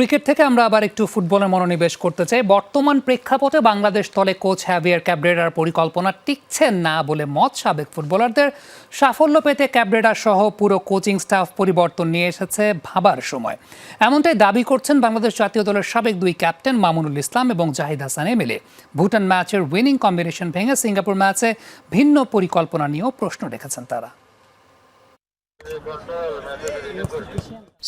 Cricket থেকে আমরা আবার একটু ফুটবলে মনোনিবেশ করতে চাই। বর্তমান প্রেক্ষাপটে বাংলাদেশ দলে কোচ হ্যাভিয়ার ক্যাবরেরার পরিকল্পনা টিকছেন না বলে মত সাবেক ফুটবলারদের। সাফল্য পেতে ক্যাবরেরা সহ পুরো কোচিং স্টাফ পরিবর্তন নিয়ে এসেছে ভাবার সময়। এমনটাই দাবি করছেন বাংলাদেশ জাতীয় দলের সাবেক দুই ক্যাপ্টেন মামুনুল ইসলাম এবং জাহিদ হাসান এমএলএ। ভুটান ম্যাচের উইনিং কম্বিনেশন ভেঙে সিঙ্গাপুর ম্যাচে ভিন্ন পরিকল্পনা নিয়েও প্রশ্ন রেখেছেন তারা।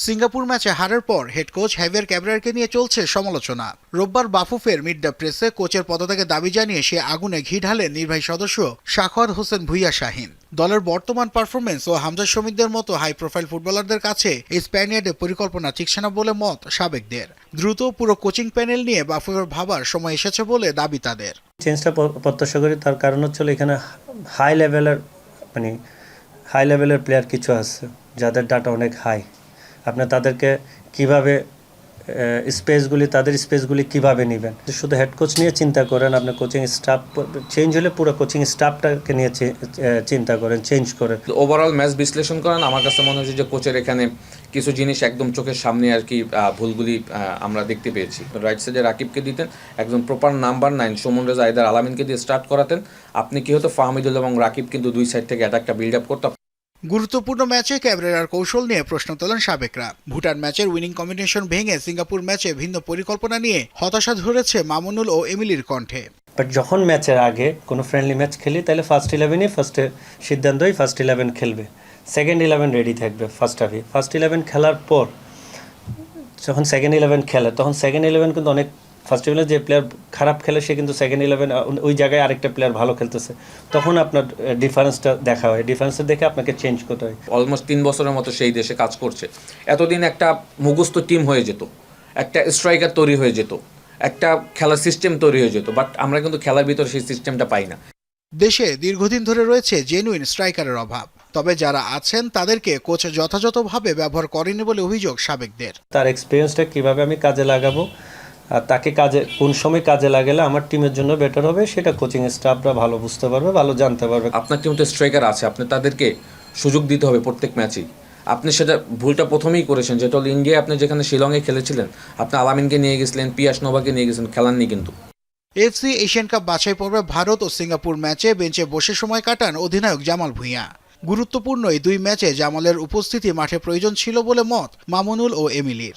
সিঙ্গাপুর ম্যাচে হারের পর হেড কোচ হ্যাভিয়ার ক্যাবরারকে নিয়ে চলছে সমালোচনা। রোববার বাফুফের মিড দ্য প্রেসে কোচের পদত্যাগে দাবি জানিয়ে সে আগুনে ঘি ঢালেন নির্বাহী সদস্য শাখর হোসেন ভুইয়া শাহিন। দলের বর্তমান পারফরমেন্স ও হামজা শমিদদের মতো হাই প্রোফাইল ফুটবলারদের কাছে এই স্প্যানিয়ার্ডের পরিকল্পনা ঠিকছে না বলে মত সাবেকদের। দ্রুত পুরো কোচিং প্যানেল নিয়ে বাফুফের ভাবার সময় এসেছে বলে দাবি তাদের। চেঞ্জটা প্রত্যাশা করি, তার কারণ হচ্ছে এখানে হাই লেভেলের মানে হাই লেভেলের প্লেয়ার কিছু আছে, যাদের ডাটা অনেক হাই আপনি তাদেরকে কীভাবে স্পেসগুলি তাদের স্পেসগুলি কীভাবে নেবেন? শুধু হেড কোচ নিয়ে চিন্তা করেন, আপনি কোচিং স্টাফ চেঞ্জ হলে পুরো কোচিং স্টাফটাকে নিয়ে চিন্তা করেন চেঞ্জ করেন। ওভারঅল ম্যাচ বিশ্লেষণ করেন, আমার কাছে মনে হচ্ছে যে কোচের এখানে কিছু জিনিস একদম চোখের সামনে আর কি ভুলগুলি আমরা দেখতে পেয়েছি। রাইট সাইডে রাকিবকে দিতেন একদম proper number nine Suman Reza either আলামিনকে দিয়ে স্টার্ট করাতেন। আপনি কি হতো, ফাহমিদুল এবং রাকিব কিন্তু দুই সাইড থেকে অ্যাটাকটা বিল্ড আপ করতো গুরুত্বপূর্ণ ম্যাচে ক্যাবরেরার কৌশল নিয়ে প্রশ্ন তোলেন সাবেকরা। ভুটান ম্যাচের উইনিং কম্বিনেশন ভেঙে সিঙ্গাপুর ম্যাচে ভিন্ন পরিকল্পনা নিয়ে হতাশা ধরেছে মামুনুল ও এমিলির কণ্ঠে। বাট যখন ম্যাচের আগে কোনো ফ্রেন্ডলি ম্যাচ খেলি, তাহলে ফার্স্ট ইলেভেনই ফার্স্টে সিদ্ধান্তই ফার্স্ট ইলেভেন খেলবে। সেকেন্ড ইলেভেন রেডি থাকবে ফার্স্ট হাফে ফার্স্ট ইলেভেন খেলার পর যখন সেকেন্ড ইলেভেন খেলে, তখন সেকেন্ড ইলেভেন কিন্তু অনেক ফার্স্ট ইলেভেনে যে প্লেয়ার খারাপ খেলে সে কিন্তু সেকেন্ড ইলেভেন ওই জায়গায় আরেকটা প্লেয়ার ভালো খেলতেছে। তখন আপনার ডিফারেন্সটা দেখা হয়। ডিফারেন্সটা দেখে আপনাকে চেঞ্জ করতে হয়। অলমোস্ট তিন বছরের মতো সেই দেশে কাজ করছে। এতদিন একটা মুখস্থ টিম হয়ে যেত। একটা স্ট্রাইকার তৈরি হয়ে যেত। একটা খেলার সিস্টেম তৈরি হয়ে যেত। বাট আমরা কিন্তু খেলার ভিতরে সেই সিস্টেমটা পাই না। দেশে দীর্ঘদিন ধরে রয়েছে জেনুইন স্ট্রাইকারের অভাব। তবে যারা আছেন তাদেরকে কোচ যথাযথভাবে ব্যবহার করেনি বলে অভিযোগ সাবেকদের। তার এক্সপিরিয়েন্সটা কীভাবে আমি কাজে লাগাবো? তাকে কাজে কোন সময় কাজে লাগালে আমার টিমের জন্য বেটার হবে সেটা কোচিং স্টাফরা ভালো বুঝতে পারবে ভালো জানতে পারবে। আপনার টিম তো স্ট্রাইকার আছে আপনি তাদেরকে সুযোগ দিতে হবে প্রত্যেক ম্যাচেই আপনি সেটা ভুলটা প্রথমেই করেছেন যেটা হলো ইন্ডিয়ায় আপনি যেখানে শিলংয়ে খেলেছিলেন আপনি আলামিনকে নিয়ে গেছিলেন পিয়াস নোভাকে নিয়ে গেছেন খেলাননি কিন্তু। এফসি এশিয়ান কাপ বাছাই পর্বে ভারত ও সিঙ্গাপুর ম্যাচে বেঞ্চে বসে সময় কাটান অধিনায়ক জামাল ভুঁইয়া। গুরুত্বপূর্ণ এই দুই ম্যাচে জামালের উপস্থিতি মাঠে প্রয়োজন ছিল বলে মত মামুনুল ও এমিলির.